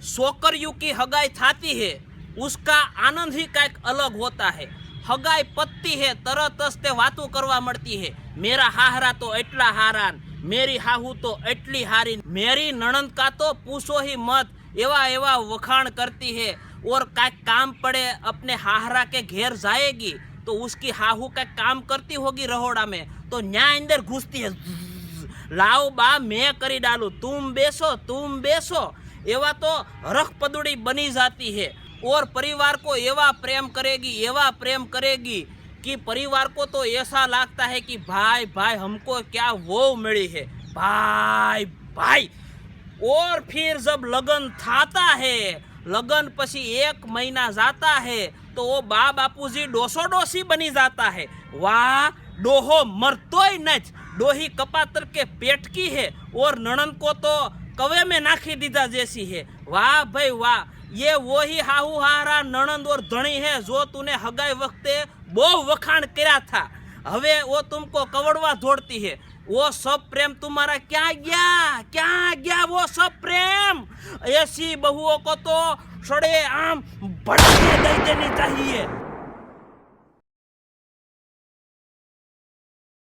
सोकरियों की हगाई थाती है उसका आनंद ही कांक अलग होता है હગાઈ પત્તી હે, તરત જ તે વાતો કરવા મળતી હે. મેરા હાહરા તો એટલા હારાન, મેરી હાહુ તો એટલી હારી મેરી નણંદ કા તો પૂછો હી મત, એવા એવા વખાણ કરતી હે. ઓર કાંઈક કામ પડે, અપને હાહરા કે ઘેર જાએગી તો ઉસકી હાહુ કાંઈક કામ કરતી હોગી રહોડા મેં તો ન્યા અંદર ઘૂસતી હે. લાવ બા, મેં કરી ડાલું. તુમ બેસો તુમ બેસો. એવા તો રખ પદુડી बनी जाती है और परिवार को एवा प्रेम करेगी एवा प्रेम करेगी कि परिवार को तो ऐसा लगता है कि भाई भाई हमको क्या वो मिली है भाई भाई और फिर जब लगन थाता है लगन पसी एक महीना जाता है तो वो बा बापूजी डोसो डोसी बनी जाता है वाह डोहो मरतोय नच डोही कपातर के पेट की है और नणन को तो कवे में नाखी दीदा जैसी है। वाह भाई वाह, ये वो ही हाहू हारा नणंद और धनी है जो तूने हगाए वक्ते बो वखाण किया था। हवे वो तुमको कवड़वा दौड़ती है। वो सब प्रेम तुम्हारा क्या गया? क्या गया वो सब प्रेम? ऐसी बहुओं को तो सड़े आम बड़ा दे देनी चाहिए।